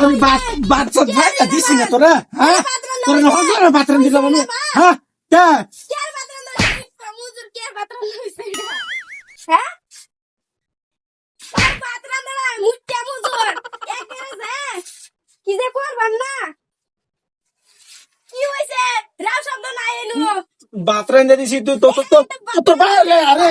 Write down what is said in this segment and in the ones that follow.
আমি দিছি না তোরা হ্যাঁ তোরা না হগলা বাথরুম আমি হ্যাঁ হ্যাঁ যে কি যে করবান না কি হইছে রাও শব্দ নাই এনু বাথরুম দিছি তুই তো তো তো বাইরে আরে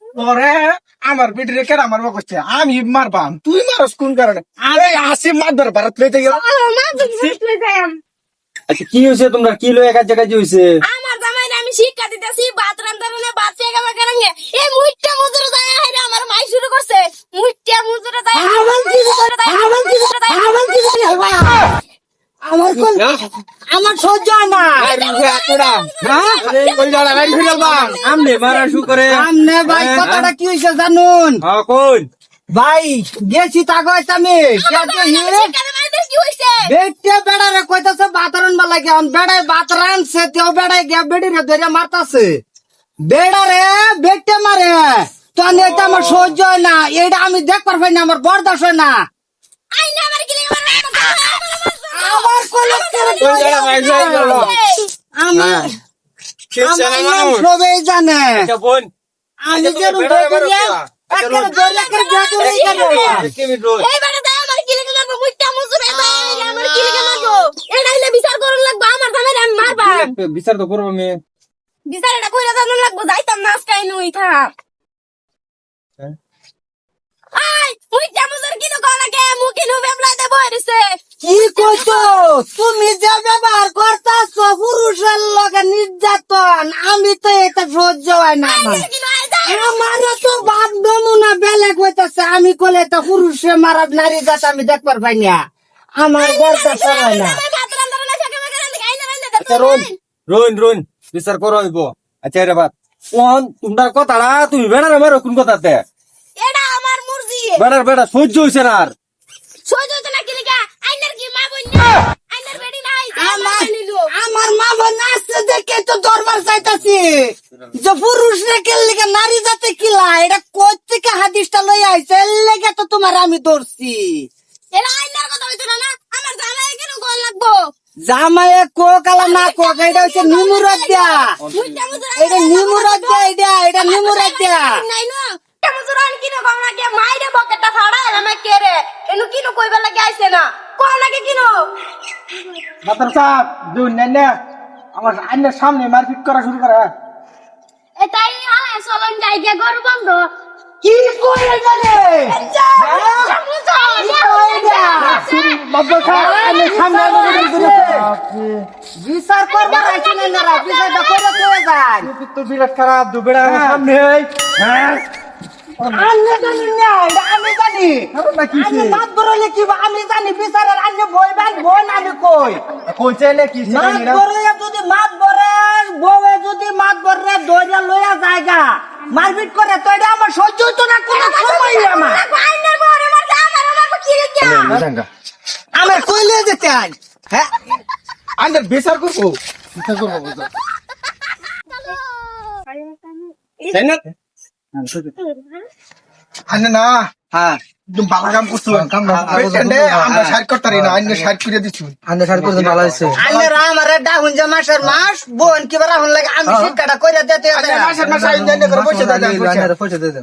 করতে আমার ধরে আমার বিটিরে কেন মারবা করছে? আমি মারবাম। তুই মারস কোন কারণে? আরে আসি মারবার ভারত লইতে গেল। আচ্ছা কি হয়েছে তোমরা? কি লয়ে একা কাজ হয়েছে আমার জামাইরে আমি শিক্ষা দিতেছি বাথরুম ধরনে বাচ্চা একেবারে করেন এই মুইটা মুজুর যায় আমার মাই শুরু করছে। মুইটা মুজুর যায় আমার কোন আমার সহ্য হয় না। হ্যাঁ? আমনে মারা শু করে। সামনে ভাই কথাটা কি হয়েছে জানুন? হ্যাঁ কোন ভাই গেছি তাগজ আমি কি হইছে? বেটে বেড়ারে কইতাছে বাতরন বালা কেমন বেড়ায় বাতরান সে তেও বেড়ায় গিয়া বেড়ি রে ধরে মারতাছে। বেড়ারে বেটে মারে। তো এটা আমার সহ্য হয় না। এটা আমি দেখবার পাই না আমার বরদাস হয় না। আই না আমার কি কইলো আমার নাম সবাই জানে। আমি যে রুবে করিয়া একেবারে দরিয়া করে বিয়া করে গেল। এই বাড়া দাও আমার কি লাগে লাগবো মুট্টা মুজুর আমার কি লাগে এটা হইলে বিচার করুন লাগবো আমার জামাইরে আমি মারবা। বিচার তো করব আমি। বিচার এটা কইরা জানো লাগবো যাইতাম না আজকে নই থাক। হ্যাঁ? আই মুট্টা মুজুর কি তো কোনা কে মুকি নু বেবলাই দে বইছে কি কইতো তুমি যে ব্যবহার করতাছ পুরুষের লগে নির্যাতন আমি তো এটা সহ্য হয় না আমারও তো বাপ নমুনা বেলেগ হইতাছে আমি কলে তো পুরুষে মারা নারী জাত আমি দেখবার পাই না। আমার বরটা সরাই না। আচ্ছা রোন রোন রোন বিচার করো হইব আচ্ছা এটা বাদ। কোন তোমরা কথাটা তুমি বেড়ার আমার কোন কথাতে? এটা আমার মুরজি। বেড়ার বেড়া সহ্য হয়েছে না আর। যে পুরুষ রেখে লেগে নারী জাতে কিলা এটা কোথ থেকে হাদিসটা লই আইছে? এর লেগে তো তোমার আমি ধরছি। এটা আইনার কথা হইতো না না? আমার জামাই কেন কোন লাগবো? জামাইয়ে কোক না কোক এটা হচ্ছে নিমুরাত দিয়া এটা নিমুরাত দিয়া এটা এটা নিমুরাত দিয়া নাই না। মুজুর কিনো কম লাগে মাইরে বকেটা ফাড়া এলামে কেরে এনু কিনো কইবা লাগে আইছে না? কোন লাগে কিনো? মাতার সাহেব দুই নেনে আমার আইনের সামনে মারপিট করা শুরু করে এটাই হালা চলন যাই গে গরু বন্ধ। কি করে জানে? সামনে আমাকে বের করেছে। বিচার করবার আইছে না বিচারটা করে তুই তো বিরাট খারাপ দুবেড়া সামনে হ্যাঁ। আমি জানি না আমি জানি। না আমি মাত ধরলে কি বা আমি জানি বিচারের আন্য বই বান বই না আমি কই? কইছে লে কি মাত ধরে যদি মাত ধরে বউয়ে যদি মাত ধরে দইরা লইয়া জায়গা মারপিট করে তো এটা আমার সহ্য হইতো না কোনো সময় আমার। আইনার বরে মার আমার আমার কি লিগা আমার কইলে যেতে আই হ্যাঁ? আইনের বিচার করব? বিচার করব। তাই না? আইনে না। হ্যাঁ। একদম ভালো কাম করছ পেটেন্টে আমরা সাইড করতারি না আইনে সাইড করে দিচ্ছি আইনের আমার ডাহুন যে মাসের মাস বোন কি বার লাগে আমি শিক্ষাটা কইরা দিতে মাসের মাস আইন করে বসে দাদা